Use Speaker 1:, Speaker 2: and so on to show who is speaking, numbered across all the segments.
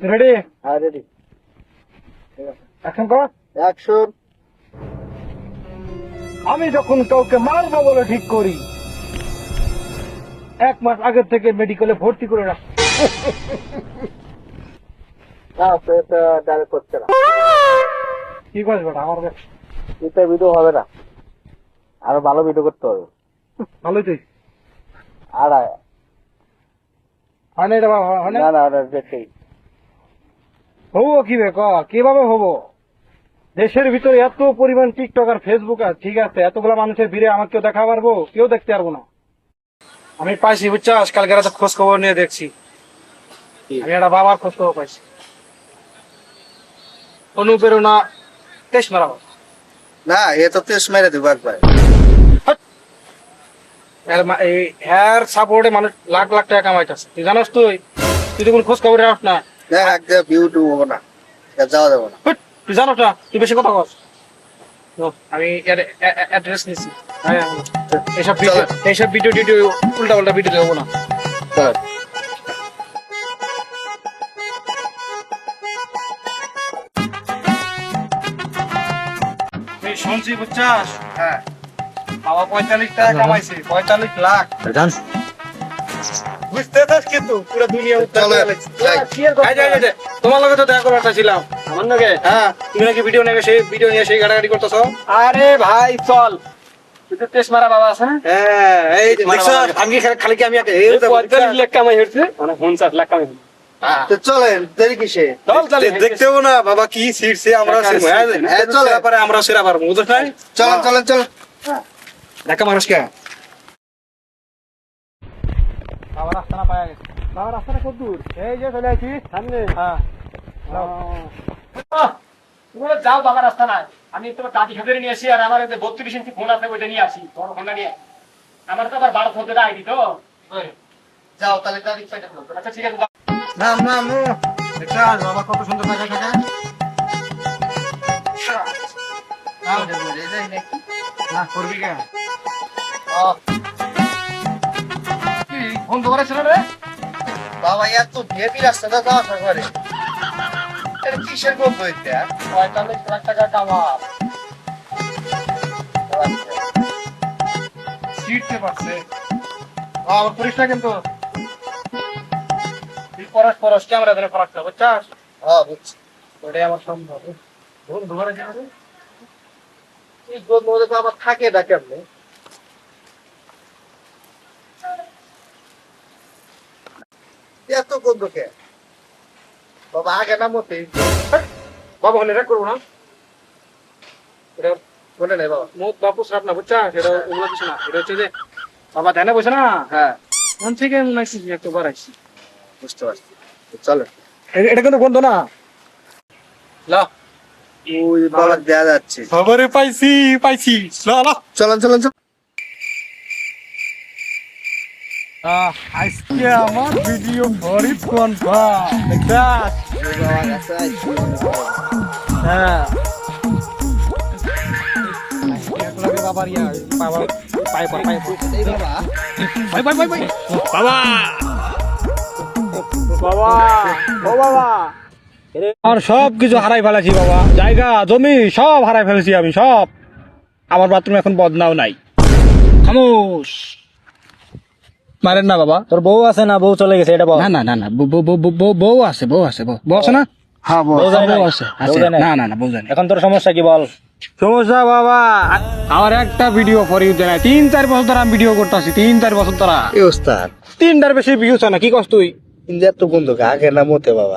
Speaker 1: Ready
Speaker 2: হ্যাঁ ready
Speaker 1: action কর।
Speaker 2: Action
Speaker 1: আমি যখন কাউকে মারবো বলে ঠিক করি এক মাস আগের থেকে মেডিকেলে ভর্তি করে রাখ।
Speaker 2: করছে
Speaker 1: কি করিস বেটা? আমার
Speaker 2: এটা ভিডিও হবে না। আরও ভালো ভিডিও করতে হবে।
Speaker 1: ভালোই তুই
Speaker 2: আর
Speaker 1: হয় না এটা হয় না? হব কিবে ক? কীভাবে হব? দেশের ভিতরে এত পরিমাণ টিকটক আর ফেসবুক আছে ঠিক আছে এতগুলো মানুষের ভিড়ে আমাকে কেউ দেখা পারব কেউ দেখতে পারব না। আমি পাইছি বুঝছাস কালকে রাতে খোঁজ খবর নিয়ে দেখছি। আমি একটা বাবার খোঁজ খবর পাইছি অনুপ্রেরণা তেইশ মারাবো
Speaker 2: না এ তো তেস মেরে দেবো একবার।
Speaker 1: এর সাপোর্টে মানুষ লাখ লাখ টাকা কামাইতেছে। তুই জানাস তুই? তুই তো কোনো খোঁজ খবর রাখ না।
Speaker 2: না একদম ভিউ টু হব না। যাওয়া যাবে না।
Speaker 1: তুই জানো না তুই বেশি কথা কস। আমি অ্যাড্রেস নিছি। হ্যাঁ, এইসব ভিডিও এইসব ভিডিও টিডিও উল্টা উল্টা ভিডিও দেবো না। শুনছি বুঝছাস?
Speaker 2: হ্যাঁ।
Speaker 1: বাবা পঁয়তাল্লিশ টাকা কামাইছে পঁয়তাল্লিশ লাখ। বুঝতে কিন্তু পুরো দুনিয়া যে, তোমার লগে তো দেখা করার ছিলাম। আমার লগে? হ্যাঁ। তুমি নাকি ভিডিও নিয়ে সেই ভিডিও নিয়ে সেই গাড়াগাড়ি করতেছ?
Speaker 3: আরে ভাই চল। তুই টেস্ট মারা বাবা আছে না?
Speaker 1: হ্যাঁ এই দেখছ আমি খালি- কি আমি একা- এই দেখো,
Speaker 3: পঁয়তাল্লিশ লাখ কামাই হচ্ছে মানে পঞ্চাশ লাখ কামাই
Speaker 2: চলেন দেরি কিসে?
Speaker 3: চল চল।
Speaker 1: দে- না বাবা কি সিটছে আমরা হ্যাঁ? হ্যাঁ,
Speaker 2: চলে।
Speaker 1: সেরা পারে আমরা সেরা পারব
Speaker 2: চলেন চলেন চলেন।
Speaker 1: ঢাকা মানুষ কে বাবা রাস্তা না পায়া গেছে বাবা রাস্তাটা কত দূর এই যে চলে আছি সামনে হ্যাঁ
Speaker 3: যাও বাবা রাস্তা নাই আমি তোমার দাদি খাদের নিয়ে আসি আর আমার বত্রিশ ইঞ্চি ফোন আছে ওইটা নিয়ে আসি তোমার ফোনটা নিয়ে আমার তো আবার বারো ফোনটা আইডি তো
Speaker 2: যাও তাহলে পাইটা
Speaker 3: আচ্ছা ঠিক আছে
Speaker 1: নাম দেখছ বাবা কত সুন্দর টাকা টাকা না করবি কে কি ফোন তো করেছিল রে।
Speaker 2: বাবা এত হেভি রাস্তাটা যাওয়া করে। এটা কিসের গল্প এটা?
Speaker 3: পঁয়তাল্লিশ লাখ টাকা কামা
Speaker 1: সিটতে পারছে। আমার পরিষ্কার কিন্তু। তুই পরশ পরশ ক্যামেরা ধরে ফরাকটা বুঝছাস?
Speaker 2: হ্যাঁ বুঝছি।
Speaker 1: ওটাই আমার সম্ভব। ভুল ধরে যাবে?
Speaker 2: এই গল্প মধ্যে তো আবার থাকে না কেমনে? এত গন্ধ কে বাবা আগে না মতে
Speaker 1: বাবা হলে রেক করব না? এটা
Speaker 2: নেই বাবা।
Speaker 1: মুখ বাপু শ্রাপ না বুঝছা? সেটা ওগুলো কিছু না। এটা হচ্ছে যে বাবা ধ্যানে বসে না?
Speaker 2: হ্যাঁ।
Speaker 1: মন থেকে একটু বাড়াইছি।
Speaker 2: বুঝতে পারছি। চলো।
Speaker 1: এটা কিন্তু বন্ধ না? লা।
Speaker 2: ওই বাবা দেয়া যাচ্ছে।
Speaker 1: খবরে পাইছি
Speaker 2: চলেন চলেন
Speaker 1: আজকে আমার ভিডিও কনফার্ম হ্যাঁ। বাবা। আর সব কিছু হারাই ফেলেছি বাবা। জায়গা জমি সব হারাই ফেলেছি আমি সব। আমার বাথরুম এখন বদনাও নাই। খামোশ। মারেন না বাবা।
Speaker 4: তোর বউ আছে না? বউ চলে গেছে এটা বল।
Speaker 1: না না না না বউ- বউ- বউ- বউ- বউ- বউ আছে বউ আছে বউ। বউ আছে না?
Speaker 2: হ্যাঁ
Speaker 4: বউ?
Speaker 1: আছে? না না না বউ জানে।
Speaker 4: এখন তোর সমস্যা কি বল?
Speaker 1: সমস্যা বাবা আমার একটা ভিডিও ফর তিন চার বছর ধরে আমি ভিডিও করতেছি তিন চার বছর ধরে।
Speaker 2: ওস্তাদ।
Speaker 1: তিনটার বেশি ভিউজ হয় না কি কস তুই?
Speaker 2: ইন্ডিয়ার তো গন্ধ কে আগে না মতে বাবা।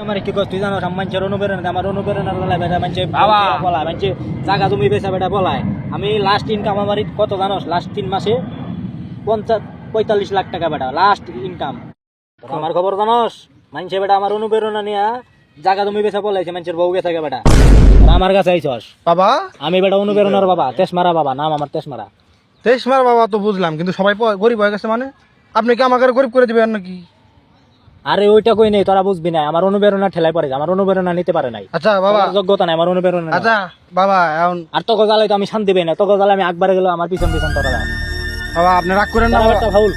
Speaker 4: আমার কি কর তুই জানো মানুষের অনুপ্রেরণা আমার অনুপ্রেরণা বেটা
Speaker 1: বাবা।
Speaker 4: তুমি বেচা বেটা বলায় আমি লাস্ট ইনকাম আমার কত জানোস লাস্ট তিন মাসে পঞ্চাশ পঁয়তাল্লিশ লাখ টাকা বেটা লাস্ট ইনকাম আমার খবর জানোস? মানুষে বেটা আমার অনুপ্রেরণা নিয়ে জায়গা তুমি বেচা বলাইছে মানুষের বউ গেছে বেটা। আমার কাছে আইছস?
Speaker 1: বাবা?
Speaker 4: আমি বেটা অনুপ্রেরণার বাবা তেসমারা বাবা নাম আমার তেসমারা
Speaker 1: তেইশমার বাবা তো বুঝলাম কিন্তু সবাই গরিব হয়ে গেছে মানে? আপনি কি আমাকে গরিব করে দিবেন নাকি?
Speaker 4: আরে ওইটা কই নেই তোরা বুঝবি না আমার অনুপ্রেরণা ঠেলাই পড়ে আমার অনুপ্রেরণা নিতে পারে নাই।
Speaker 1: আচ্ছা বাবা।
Speaker 4: যোগ্যতা নাই আমার অনুপ্রেরণা
Speaker 1: আচ্ছা বাবা এখন
Speaker 4: আর তোকে জ্বালাই তো আমি শান্তি পাই না তোকে জ্বালাই আমি একবারে গেলে আমার পিছন পিছন তোরা
Speaker 1: বাবা আপনি রাগ করেন না
Speaker 4: তোরা একটা ফাউল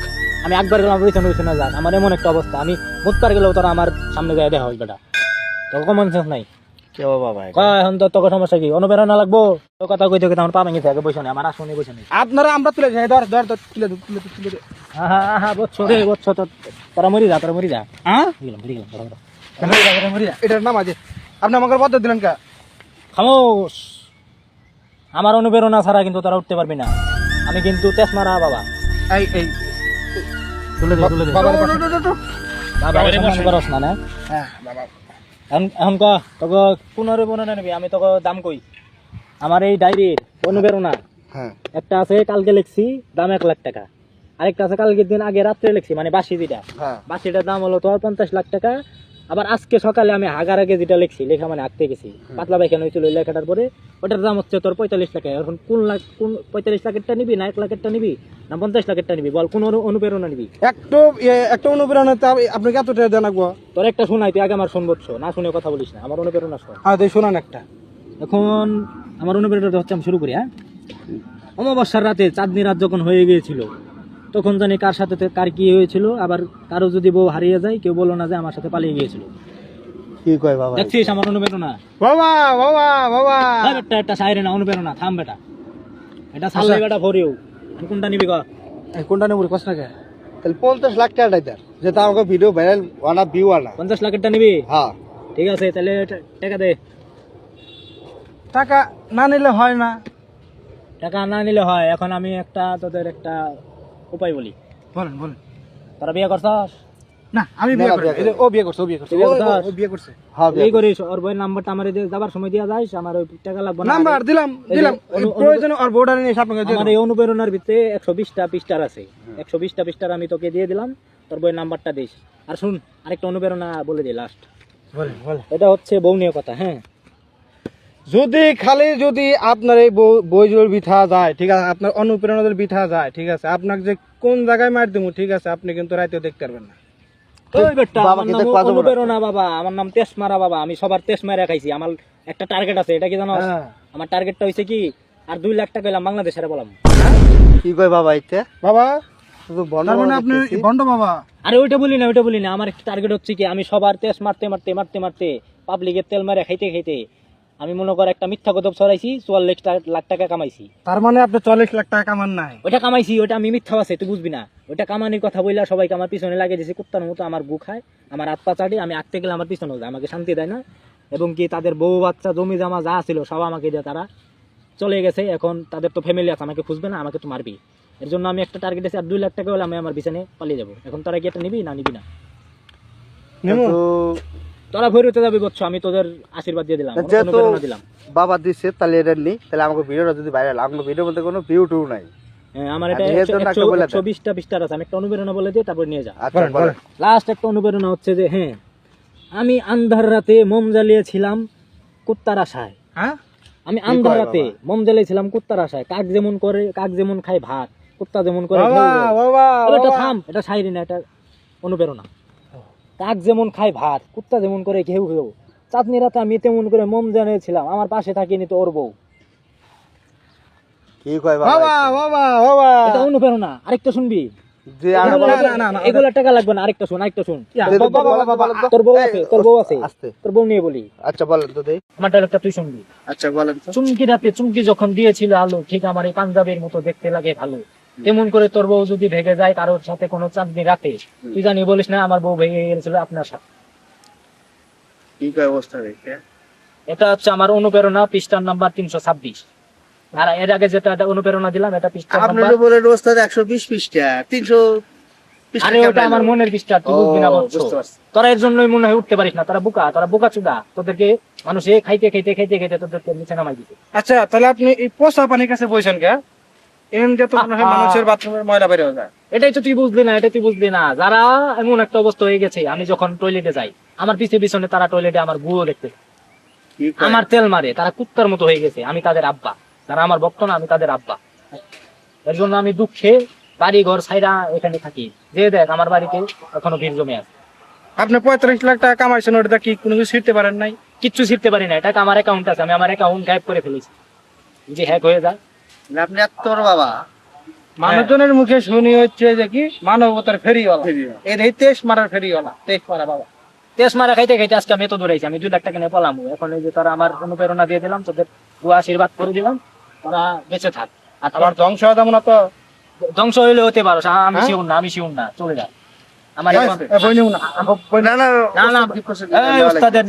Speaker 4: আমি একবার গেলাম পিছনে পিছনে যান আমার এমন একটা অবস্থা। আমি মুতবার গেলেও তোরা আমার সামনে যায় দেখা হয় বেটা। তোর কমন সেন্স নাই।
Speaker 2: কে বাবা
Speaker 4: কয় এখন তো তোকে সমস্যা কি? অনুপ্রেরণা লাগবো? তো কথা কইতে কইতে আমার পা ভেঙে থাকে বসে আমার আসনে বসে নেই।
Speaker 1: আপনারা আমরা তুলে যাই ধর ধর ধর, তুলে তুলে তুলে
Speaker 4: হ্যাঁ হ্যাঁ হ্যাঁ বচ্ছো রে বচ্ছো তো। তোরা মরি যা তোরা মরি যা।
Speaker 1: হ্যাঁ?
Speaker 4: গেলাম মরি গেলাম ধরো, ধরো।
Speaker 1: মরি মরি যা। এটার নাম আছে। আপনি আমাকে পদ্ধতি দিলেন কা?
Speaker 4: খামোশ। আমার অনুপ্রেরণা ছাড়া কিন্তু তোরা উঠতে পারবি না। আমি কিন্তু তেজ মারা বাবা।
Speaker 1: এই এই।
Speaker 4: তুলে দে তুলে দে। বাবা সম্মান করস না না।
Speaker 1: হ্যাঁ বাবা।
Speaker 4: এখন এখন ক তোকে পুনরে বর্ণনা নিবি আমি তোকে দাম কই। আমার এই ডায়েরির অনুপ্রেরণা
Speaker 1: হ্যাঁ।
Speaker 4: একটা আছে কালকে লিখছি দাম এক লাখ টাকা। আরেকটা আছে কালকের দিন আগে রাত্রে লিখছি মানে বাসি যেটা।
Speaker 1: হ্যাঁ।
Speaker 4: বাসিটার দাম হলো তোর পঞ্চাশ লাখ টাকা আবার আজকে সকালে আমি হাগার আগে যেটা লিখছি লেখা মানে আঁকতে গেছি। পাতলা পায়খানা হয়েছিল ওই লেখাটার পরে ওটার দাম হচ্ছে তোর পঁয়তাল্লিশ টাকা এখন কোন লাখ কোন পঁয়তাল্লিশ লাখেরটা নিবি না এক লাখেরটা নিবি না পঞ্চাশ লাখেরটা নিবি? বল কোন অনুপ্রেরণা নিবি?
Speaker 1: একটু একটা অনুপ্রেরণাতে আপ- আপনাকে এত টাকা দেন
Speaker 4: তোর একটা শোনাই তুই আগে আমার শুনবচ্ছ না শুনে কথা বলিস না আমার অনুপ্রেরণা শোন।
Speaker 1: হ্যাঁ তাই শোনান একটা।
Speaker 4: এখন আমার অনুপ্রেরণা হচ্ছে আমি শুরু করি হ্যাঁ? অমাবস্যার রাতে চাঁদনি রাত যখন হয়ে গিয়েছিল তখন জানি কার সাথে কার কি হয়েছিল আবার কারও যদি বউ হারিয়ে যায় কেউ বলো না যে আমার সাথে পালিয়ে গিয়েছিল।
Speaker 2: কি কয় বাবা?
Speaker 4: দেখছিস আমার অনুপ্রেরণা?
Speaker 1: বাবা বাবা বাবা।
Speaker 4: একটা সাইরে না অনুপ্রেরণা থাম বেটা। এটা সাল্লাই বেটা ভরিও। তুই কোনটা নিবি
Speaker 1: কোনটা নেব কষ্ট না কে?
Speaker 2: তাহলে পঞ্চাশ লাখ টাকা দেয় যেটা আমাকে ভিডিও ভাইরাল ওয়ানা ভিউ আনা
Speaker 4: পঞ্চাশ লাখেরটা নিবি?
Speaker 2: হ্যাঁ।
Speaker 4: ঠিক আছে তাহলে টাকা দে।
Speaker 1: টাকা না নিলে হয় না।
Speaker 4: টাকা না নিলে হয় এখন আমি একটা তোদের একটা উপায় বলি?
Speaker 1: বলেন বলেন।
Speaker 4: তোরা বিয়ে করছস?
Speaker 1: না আমি বিয়ে করি। এই ও বিয়ে করছে ও বিয়ে করছে। ও-
Speaker 4: করছে?
Speaker 1: ও- ও বিয়ে করছে।
Speaker 2: হ্যাঁ
Speaker 4: এই করিস। ওর বইয়ের নাম্বারটা আমার যাবার সময় দিয়া যাইস আমার ওই টাকা লাগবে
Speaker 1: নাম্বার দিলাম দিলাম। প্রয়োজন আর বোর্ডার নিয়ে আপনাকে
Speaker 4: আমার এই অনুপ্রেরণার ভিতরে একশো বিশটা পৃষ্ঠার আছে। একশো বিশটা পৃষ্ঠার আমি তোকে দিয়ে দিলাম তোর বইয়ের নাম্বারটা দিস। আর শুন আরেকটা অনুপ্রেরণা বলে দিই লাস্ট
Speaker 1: বলেন।
Speaker 4: এটা হচ্ছে বউ নিয়ে কথা হ্যাঁ?
Speaker 1: যদি খালি যদি আপনার এই বই- বইজোর বিথা যায় ঠিক আছে আপনার অনুপ্রেরণাদের বিথা যায় ঠিক আছে আপনাকে যে কোন জায়গায় মার দেবো ঠিক আছে আপনি কিন্তু রাইতেও দেখতে পারবেন না।
Speaker 2: বাবা
Speaker 4: আমার নাম। বাবা আমি সবার তেজমারা খাইছি আমার একটা টার্গেট আছে এটা কি জানো?
Speaker 1: হ্যাঁ।
Speaker 4: আমার টার্গেটটা হইছে কি আর দুই লাখ টাকা এলাম বাংলাদেশের বললাম
Speaker 2: কি কয় বাবা
Speaker 1: বাবা মানে আপনি বন্ড বাবা।
Speaker 4: আরে ওইটা বলি না ওইটা বলি না আমার একটা টার্গেট হচ্ছে কি আমি সবার তেজ মারতে মারতে মারতে মারতে পাবলিকের তেল মারে খাইতে খাইতে আমি মনে কর একটা মিথ্যা গদব ছড়াইছি চুয়াল্লিশ লাখ টাকা কামাইছি।
Speaker 1: তার মানে আপনি চল্লিশ লাখ টাকা কামান নাই?
Speaker 4: ওইটা কামাইছি ওটা আমি মিথ্যা আছে তুই বুঝবি না। ওইটা কামানির কথা বললে সবাইকে আমার পিছনে লাগিয়ে দিয়েছে কুত্তার মতো আমার গু খায় আমার আত্মা চাড়ি আমি আঁকতে গেলে আমার পিছনে যায় আমাকে শান্তি দেয় না। এবং কি তাদের বউ বাচ্চা জমি জামা যা ছিল সব আমাকে দিয়ে তারা। চলে গেছে এখন তাদের তো ফ্যামিলি আছে আমাকে খুঁজবে না আমাকে তো মারবি এর জন্য আমি একটা টার্গেট আছে আর দুই লাখ টাকা হলে আমি আমার বিছানে পালিয়ে যাব। এখন তারা কি এটা নিবি না নিবি না?
Speaker 1: নেমো।
Speaker 4: তোরা ভৈরতে যাবি বলছো আমি তোদের আশীর্বাদ দিয়ে দিলাম
Speaker 2: যেহেতু
Speaker 4: দিলাম।
Speaker 2: বাবা দিচ্ছে তাহলে এটা নি তাহলে আমাকে ভিডিওটা যদি ভাইরাল আমাকে ভিডিওর মধ্যে কোনো ভিউ টিউ নাই।
Speaker 4: হ্যাঁ, আমার এটা
Speaker 2: আমি এর জন্য একটা বলে দেন।
Speaker 4: একশো বিশটা আছে আমি একটা অনুপ্রেরণা বলে দিই তারপর নিয়ে যা।
Speaker 2: আচ্ছা
Speaker 1: বলেন,
Speaker 2: বলেন।
Speaker 4: লাস্ট একটা অনুপ্রেরণা হচ্ছে যে হ্যাঁ আমি আন্ধার রাতে মোম জ্বালিয়েছিলাম কুত্তার আশায়।
Speaker 1: হ্যাঁ?
Speaker 4: আমি আন্ধার রাতে? মোম জ্বালিয়েছিলাম কুত্তার আশায় কাক যেমন করে কাক যেমন খায় ভাত কুত্তা যেমন করে এটা। থাম এটা সাইরি না এটা অনুপ্রেরণা। কাক যেমন খায় ভাত কুত্তা যেমন করে ঘেউ ঘেউ চাঁদনি রাতে আমি তেমন করে মোম জ্বালিয়েছিলাম আমার পাশে থাকিনি তো ওর বউ।
Speaker 2: কি কয়
Speaker 1: বাবা
Speaker 2: বাবা
Speaker 1: বাবা বাবা।
Speaker 4: এটা অনুপ্রেরণা আরেকটা শুনবি? এগুলা-
Speaker 1: না, না, না,
Speaker 4: এগুলা টাকা লাগবে না আরেকটা শুন আরেকটা। তোর বউ
Speaker 2: এই,
Speaker 4: আছে তোর বউ আছে। তোর বউ নিয়ে বলি।
Speaker 2: আচ্ছা বলেন তো দেই।
Speaker 4: আমার ডায়লগটা তুই শুনবি।
Speaker 2: আচ্ছা বলেন
Speaker 4: চুমকি রাতে চুমকি যখন দিয়েছিল আলো ঠিক আমার এই পাঞ্জাবের মতো দেখতে লাগে ভালো। তেমন করে তোর বউ যদি ভেগে যায় কারোর সাথে কোনো চাঁদনি রাতে তুই জানি বলিস না আমার বউ ভেঙে গেছিল আপনার সাথে।
Speaker 2: কি অবস্থা দেখে?
Speaker 4: এটা হচ্ছে আমার অনুপ্রেরণা পৃষ্ঠার নাম্বার তিনশো ছাব্বিশ। আর এর আগে যেটা একটা অনুপ্রেরণা দিলাম এটা পৃষ্ঠার
Speaker 2: আপনি
Speaker 4: নাম্বার।
Speaker 2: তো একশো বিশ পৃষ্ঠা তিনশো
Speaker 4: আরে ওটা আমার মনের পৃষ্ঠা তুই বুঝবি না
Speaker 2: বুঝতে
Speaker 4: তোরা এর জন্যই মনে হয় উঠতে পারিস না তোরা বুকা তারা বুকা চুদা। তোদেরকে মানুষে খাইতে খাইতে খাইতে খাইতে তোদেরকে নিচে নামাই দিতে
Speaker 1: আচ্ছা তাহলে আপনি এই পোষা পানির কাছে বসেন কে? এমনি তো মনে হয় মানুষের বাথরুমের ময়লা বের হয়ে যায়।
Speaker 4: এটাই তো তুই বুঝলি না এটা তুই বুঝলি না। যারা এমন একটা অবস্থা হয়ে গেছে আমি যখন টয়লেটে যাই আমার পিছে পিছনে তারা টয়লেটে আমার গুঁড়ো দেখতে। আমার তেল মারে তারা কুত্তার মতো হয়ে গেছে আমি তাদের আব্বা। তারা আমার ভক্ত না আমি তাদের আব্বা। এর জন্য আমি দুঃখে বাড়ি ঘর সাইরা এখানে থাকি। যে দেখ আমার বাড়িতে এখনও ভিড় জমে আছে।
Speaker 1: আপনি পঁয়ত্রিশ লাখ টাকা কামাইছেন ওটা কি কোনো কিছু পারেন নাই?
Speaker 4: কিচ্ছু শিখতে পারি না এটা আমার অ্যাকাউন্ট আছে আমি আমার অ্যাকাউন্ট গায়েব করে ফেলেছি। যে হ্যাক হয়ে যায়
Speaker 2: আপনি এত বাবা।
Speaker 1: মানুষজনের মুখে শুনি হচ্ছে যে কি মানবতার ফেরিওয়ালা। এর এই তেইশ মারার ফেরিওয়ালা তেইশ মারা বাবা।
Speaker 4: তেস মারা খাইতে খাইতে আজকে আমি তো দৌড়াইছি আমি দুই লাখ টাকা নিয়ে পলাম এখন এই যে তারা আমার অনুপ্রেরণা দিয়ে দিলাম তোদের দোয়া আশীর্বাদ করে দিলাম তারা বেঁচে থাক। আর
Speaker 1: আবার ধ্বংস হয়ে যাব না তো?
Speaker 4: ধ্বংস হইলে হতে পারো আমি
Speaker 1: হ্যাঁ?
Speaker 4: শিউন না আমি শিউন না চলে যা। আমার
Speaker 1: নিও না।
Speaker 2: না না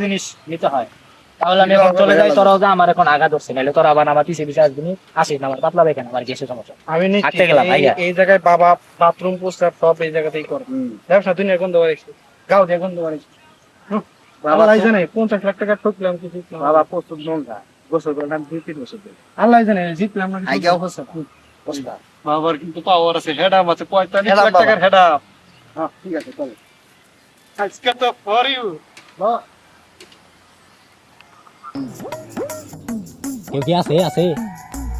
Speaker 4: জিনিস নিতে হয়। তাহলে আমি এখন চলে যাই তোরাও যা আমার এখন আগা ধরছে নাহলে তোরা আবার আমার পিছিয়ে পিছিয়ে আসবি আসিস না আমার পাতলা বেখান আমার গ্যাসের সমস্যা।
Speaker 1: আমি
Speaker 4: হাঁটতে গেলাম,
Speaker 1: এই-
Speaker 4: ভাইয়া।
Speaker 1: এই জায়গায় বাবা বাথরুম প্রস্তাব সব এই জায়গাতেই করে। ব্যবসা দুনিয়া গন্ধ বাড়িয়েছে গাও দিয়ে গন্ধ বাড়িয়েছে আল্লাহ জানে পঞ্চাশ লাখ টাকা ঠকলাম কিছু বাবা প্রস্তুত নন্দা গোসল করলাম দুই তিন বছর ধরে। আল্লাহ জানে জিতলাম না
Speaker 2: আই যাও হোসেন
Speaker 1: বাবার কিন্তু পাওয়ার আছে হেড আছে পঁয়তাল্লিশ লাখ টাকার হেড আপ হ্যাঁ ঠিক আছে চলো। আজকে তো ফর ইউ
Speaker 4: কেউ কি আছে? আছে?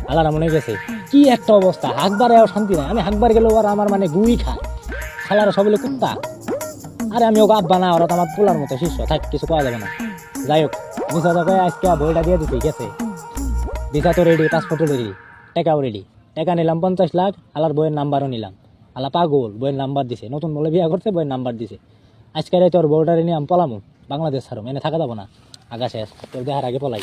Speaker 4: আল্লাহ মনে গেছে। কি একটা অবস্থা? হাকবারে আর শান্তি নাই। আমি হাকবার গেলেও আর আমার মানে গুই খায়। খেলার সবগুলো কুত্তা। আরে আমি ওকে আব্বা না, ওরা তো আমার পোলার মতো শিষ্য। থাক, কিছু পাওয়া যাবে না। যাই হোক মিশা তো আজকে বইটা দিয়ে দিছি গেছে ভিসা তো রেডি পাসপোর্টও রেডি টাকাও রেডি টাকা নিলাম পঞ্চাশ লাখ আলার বইয়ের নাম্বারও নিলাম। আলা পাগল, বইয়ের নাম্বার দিছে। নতুন বলে বিয়া করতে বইয়ের নাম্বার দিছে। আজকে তোর বউটারে নিয়ে আমি পলামু। বাংলাদেশ ছাড়ো, এনে থাকা যাব না। আগা শেষ তোর দেখার আগে পলাই।